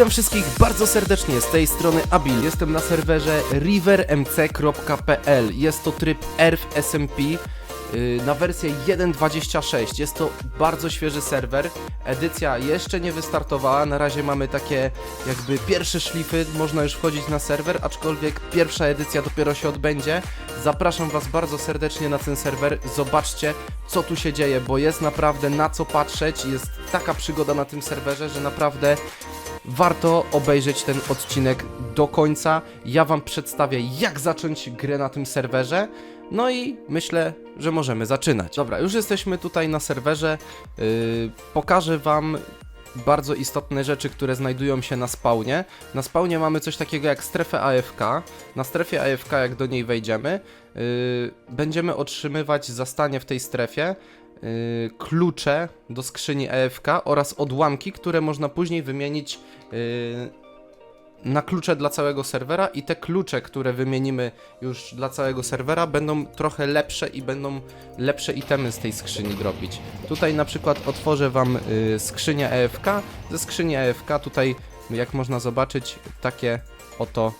Witam wszystkich bardzo serdecznie z tej strony Abil. Jestem na serwerze rivermc.pl. Jest to tryb ERF SMP yy, na wersję 1.26. Jest to bardzo świeży serwer. Edycja jeszcze nie wystartowała. Na razie mamy takie jakby pierwsze szlify. Można już wchodzić na serwer, aczkolwiek pierwsza edycja dopiero się odbędzie. Zapraszam Was bardzo serdecznie na ten serwer. Zobaczcie, co tu się dzieje, bo jest naprawdę na co patrzeć. Jest taka przygoda na tym serwerze, że naprawdę warto obejrzeć ten odcinek do końca. Ja Wam przedstawię, jak zacząć grę na tym serwerze. No i myślę, że możemy zaczynać. Dobra, już jesteśmy tutaj na serwerze. Yy, pokażę Wam bardzo istotne rzeczy, które znajdują się na spawnie. Na spawnie mamy coś takiego jak strefę AFK. Na strefie AFK, jak do niej wejdziemy, yy, będziemy otrzymywać zastanie w tej strefie klucze do skrzyni EFK oraz odłamki, które można później wymienić yy, na klucze dla całego serwera i te klucze, które wymienimy już dla całego serwera będą trochę lepsze i będą lepsze itemy z tej skrzyni dropić. Tutaj na przykład otworzę wam y, skrzynię EFK. Ze skrzyni EFK tutaj, jak można zobaczyć, takie oto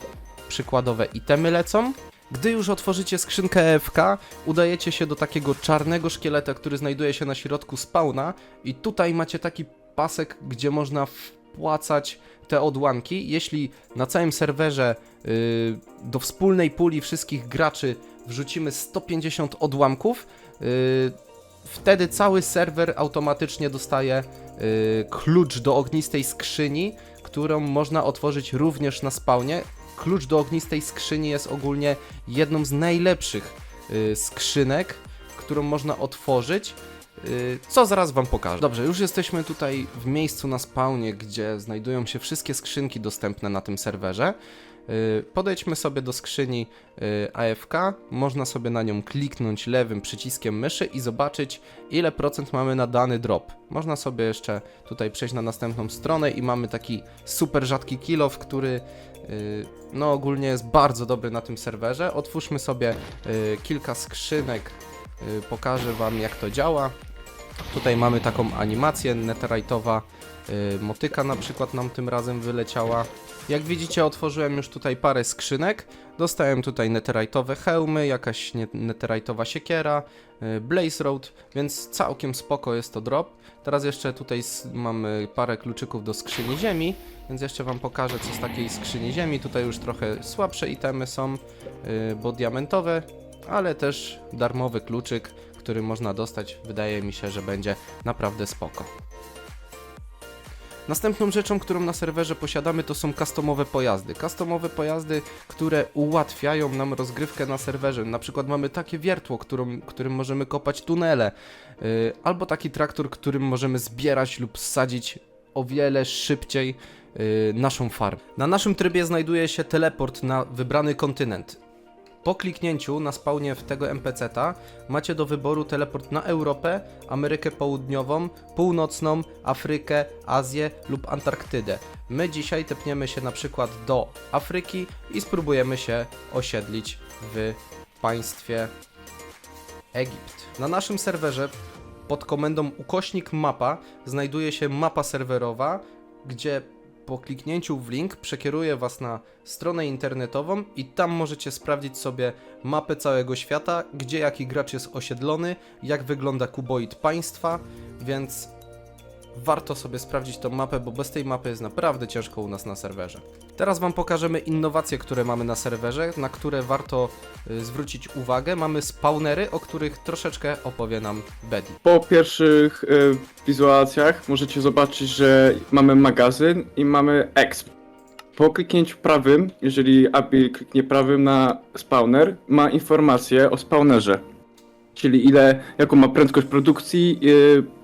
przykładowe itemy lecą. Gdy już otworzycie skrzynkę EFK, udajecie się do takiego czarnego szkieleta, który znajduje się na środku spawna i tutaj macie taki pasek, gdzie można wpłacać te odłamki. Jeśli na całym serwerze yy, do wspólnej puli wszystkich graczy wrzucimy 150 odłamków, yy, wtedy cały serwer automatycznie dostaje yy, klucz do ognistej skrzyni, którą można otworzyć również na spawnie. Klucz do ognistej skrzyni jest ogólnie jedną z najlepszych yy, skrzynek, którą można otworzyć. Yy, Co zaraz wam pokażę. Dobrze, już jesteśmy tutaj w miejscu na spawnie, gdzie znajdują się wszystkie skrzynki dostępne na tym serwerze. Yy, Podejdźmy sobie do skrzyni yy, AFK, można sobie na nią kliknąć lewym przyciskiem myszy i zobaczyć ile procent mamy na dany drop. Można sobie jeszcze tutaj przejść na następną stronę i mamy taki super rzadki kilof, który yy, no ogólnie jest bardzo dobry na tym serwerze. Otwórzmy sobie kilka skrzynek, pokażę wam jak to działa. Tutaj mamy taką animację netherite'owa, yy, motyka na przykład nam tym razem wyleciała. Jak widzicie otworzyłem już tutaj parę skrzynek, dostałem tutaj netherite'owe hełmy, jakaś netherite'owa siekiera, yy, blaze road, więc całkiem spoko jest to drop. Teraz jeszcze tutaj mamy parę kluczyków do skrzyni ziemi, więc jeszcze wam pokażę co z takiej skrzyni ziemi. Tutaj już trochę słabsze itemy są, yy, bo diamentowe, ale też darmowy kluczyk, który można dostać, wydaje mi się, że będzie naprawdę spoko. Następną rzeczą, którą na serwerze posiadamy, to są customowe pojazdy. Customowe pojazdy, które ułatwiają nam rozgrywkę na serwerze. Na przykład mamy takie wiertło, którym, którym możemy kopać tunele, yy, albo taki traktor, którym możemy zbierać lub sadzić o wiele szybciej yy, naszą farmę. Na naszym trybie znajduje się teleport na wybrany kontynent. Po kliknięciu na spawnie w tego NPC-ta macie do wyboru teleport na Europę, Amerykę Południową, Północną, Afrykę, Azję lub Antarktydę. My dzisiaj tepniemy się na przykład do Afryki i spróbujemy się osiedlić w państwie Egipt. Na naszym serwerze pod komendą ukośnik mapa znajduje się mapa serwerowa, gdzie po kliknięciu w link przekieruje Was na stronę internetową i tam możecie sprawdzić sobie mapę całego świata, gdzie jaki gracz jest osiedlony, jak wygląda kuboid państwa, więc warto sobie sprawdzić tą mapę, bo bez tej mapy jest naprawdę ciężko u nas na serwerze. Teraz Wam pokażemy innowacje, które mamy na serwerze, na które warto y, zwrócić uwagę. Mamy spawnery, o których troszeczkę opowie nam Betty. Po pierwszych y, wizualizacjach możecie zobaczyć, że mamy magazyn i mamy exp. Po kliknięciu prawym, jeżeli API kliknie prawym na spawner, ma informację o spawnerze. Czyli ile, jaką ma prędkość produkcji, y,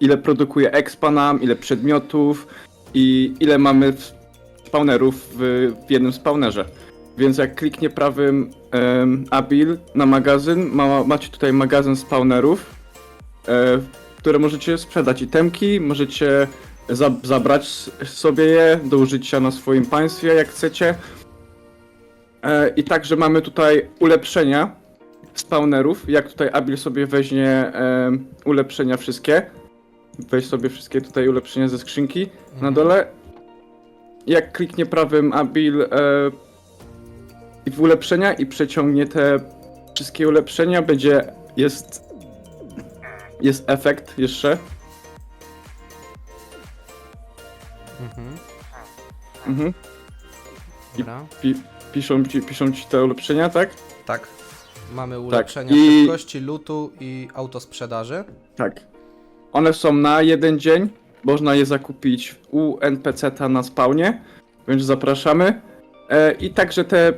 ile produkuje expa nam, ile przedmiotów i ile mamy spawnerów w, w jednym spawnerze. Więc jak kliknie prawym em, abil na magazyn, ma, macie tutaj magazyn spawnerów, e, które możecie sprzedać itemki, możecie za, zabrać sobie je do użycia na swoim państwie, jak chcecie. E, I także mamy tutaj ulepszenia spawnerów, jak tutaj Abil sobie weźmie e, ulepszenia wszystkie. Weź sobie wszystkie tutaj ulepszenia ze skrzynki na dole jak kliknie prawym Abil e, i w ulepszenia i przeciągnie te wszystkie ulepszenia, będzie, jest, jest efekt jeszcze. Mhm. Mhm. Dobra. Pi, piszą, ci, piszą ci te ulepszenia, tak? Tak. Mamy ulepszenia i- szybkości, lutu i autosprzedaży. Tak. One są na jeden dzień. Można je zakupić u NPC-ta na spawnie, więc zapraszamy. E, I także te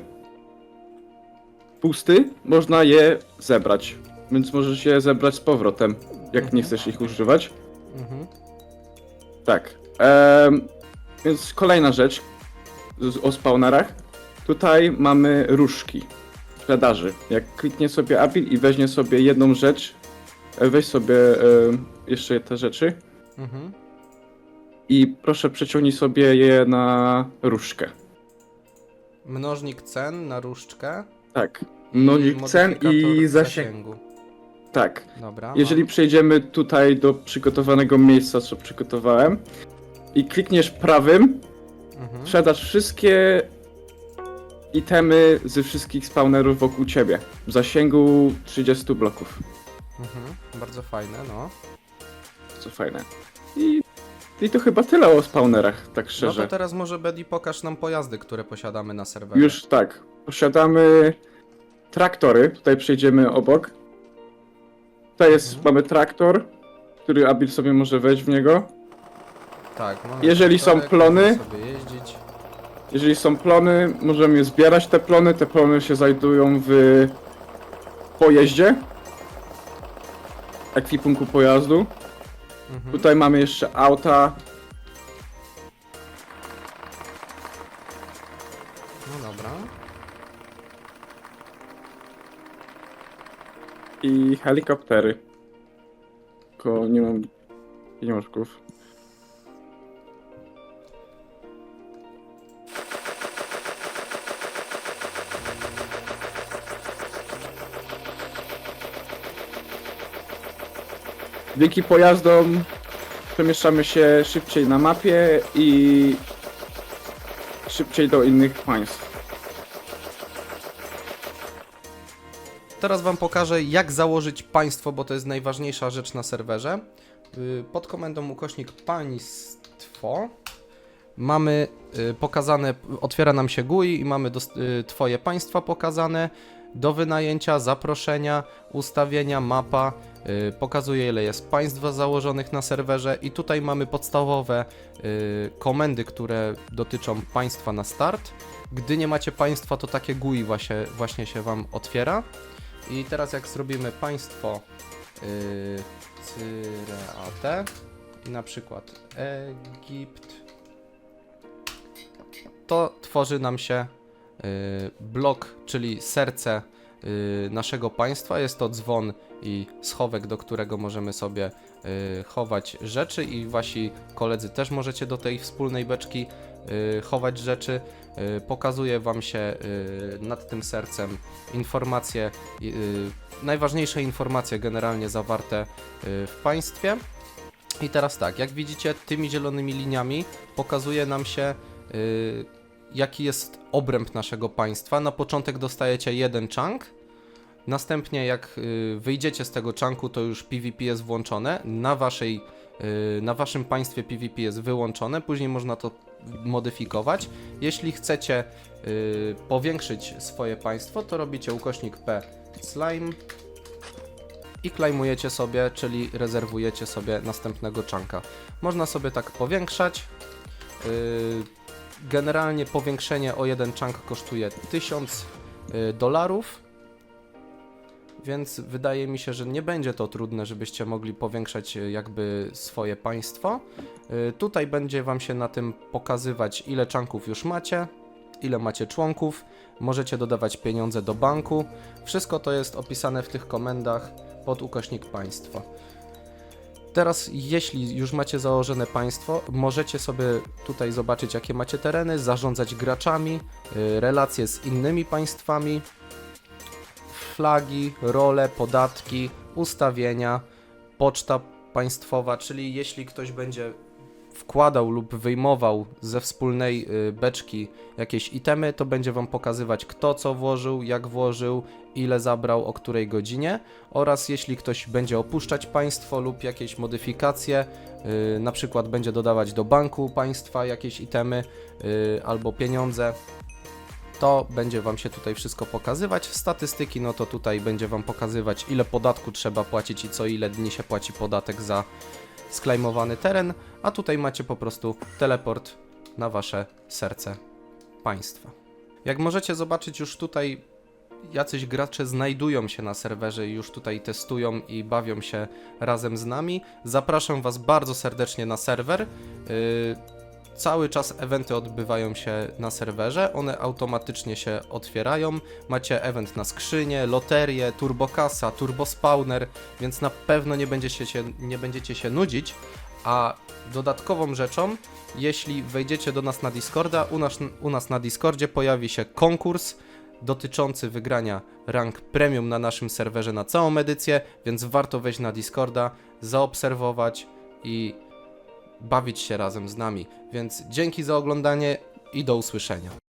pusty można je zebrać, więc możesz je zebrać z powrotem, jak Mhm. nie chcesz ich używać. Mhm. Tak. Em, więc kolejna rzecz z, o spawnerach. Tutaj mamy różki sprzedaży. Jak kliknie sobie Abil i weźmie sobie jedną rzecz, e, weź sobie e, jeszcze te rzeczy Mhm. i proszę przeciągnij sobie je na różkę. Mnożnik cen na różdżkę. Tak. Mnożnik cen i modyfikator zasięg. Tak. Dobra. Jeżeli mam. przejdziemy tutaj do przygotowanego miejsca, co przygotowałem i klikniesz prawym, Mhm. sprzedasz wszystkie itemy ze wszystkich spawnerów wokół ciebie w zasięgu 30 bloków. Mhm. Bardzo fajne, no. Co fajne. I, I to chyba tyle o spawnerach, tak No szczerze. to teraz może Bedi pokaż nam pojazdy, które posiadamy na serwerze. Już tak. Posiadamy traktory. Tutaj przejdziemy obok. Tutaj jest, Mhm. mamy traktor, który Abil sobie może wejść w niego. Tak. Jeżeli są plony- możemy sobie jeździć. Jeżeli są plony, możemy zbierać te plony. Te plony się znajdują w pojeździe. Ekwipunku pojazdu. Mhm. Tutaj mamy jeszcze auta. No dobra. i helikoptery. Tylko nie mam pieniążków. Dzięki pojazdom przemieszczamy się szybciej na mapie i szybciej do innych państw. Teraz wam pokażę, jak założyć państwo, bo to jest najważniejsza rzecz na serwerze. Y, Pod komendą ukośnik państwo mamy y, pokazane, otwiera nam się GUI i mamy y, twoje państwa pokazane do wynajęcia, zaproszenia, ustawienia, mapa. y, Pokazuje ile jest państw założonych na serwerze i tutaj mamy podstawowe y, komendy, które dotyczą państwa na start. Gdy nie macie państwa, to takie GUI właśnie, właśnie się wam otwiera. I teraz jak zrobimy państwo yy, i na przykład Egipt, to tworzy nam się blok, czyli serce yy, naszego państwa. Jest to dzwon i schowek, do którego możemy sobie yy, chować rzeczy i wasi koledzy też możecie do tej wspólnej beczki chować rzeczy. Pokazuje wam się nad tym sercem informacje y, najważniejsze informacje generalnie zawarte y, w państwie. I teraz tak, jak widzicie, tymi zielonymi liniami pokazuje nam się, y, jaki jest obręb naszego państwa. Na początek dostajecie jeden chunk. Następnie, jak y, wyjdziecie z tego chunku, to już PvP jest włączone. Na, waszej, y, na waszym państwie PvP jest wyłączone. Później można to modyfikować. Jeśli chcecie y, powiększyć swoje państwo, to robicie ukośnik P slime i klejmujecie sobie, czyli rezerwujecie sobie następnego czanka. Można sobie tak powiększać. Generalnie powiększenie o jeden czank kosztuje 1000 y, dolarów. Więc wydaje mi się, że nie będzie to trudne, żebyście mogli powiększać y, jakby swoje państwo. Y, Tutaj będzie Wam się na tym pokazywać, ile czanków już macie, ile macie członków. Możecie dodawać pieniądze do banku. Wszystko to jest opisane w tych komendach pod ukośnik państwo. Teraz, jeśli już macie założone państwo, możecie sobie tutaj zobaczyć, jakie macie tereny, zarządzać graczami, y, relacje z innymi państwami, flagi, role, podatki, ustawienia, poczta państwowa, czyli jeśli ktoś będzie wkładał lub wyjmował ze wspólnej y, beczki jakieś itemy, to będzie Wam pokazywać kto co włożył, jak włożył, ile zabrał, o której godzinie oraz jeśli ktoś będzie opuszczać państwo lub jakieś modyfikacje, y, na przykład będzie dodawać do banku państwa jakieś itemy y, albo pieniądze, to będzie Wam się tutaj wszystko pokazywać. Statystyki, no to tutaj będzie Wam pokazywać, ile podatku trzeba płacić i co ile dni się płaci podatek za sklejmowany teren, a tutaj macie po prostu teleport na Wasze serce państwa. Jak możecie zobaczyć, już tutaj jacyś gracze znajdują się na serwerze i już tutaj testują i bawią się razem z nami. Zapraszam Was bardzo serdecznie na serwer. Yy, Cały czas eventy odbywają się na serwerze, one automatycznie się otwierają. Macie event na skrzynię, loterię, turbokasa, turbospawner, więc na pewno nie będziecie się, nie będziecie się nudzić. A dodatkową rzeczą, jeśli wejdziecie do nas na Discorda, u nas, u nas na Discordzie pojawi się konkurs dotyczący wygrania rank premium na naszym serwerze na całą edycję, więc warto wejść na Discorda, zaobserwować i bawić się razem z nami. Więc dzięki za oglądanie i do usłyszenia.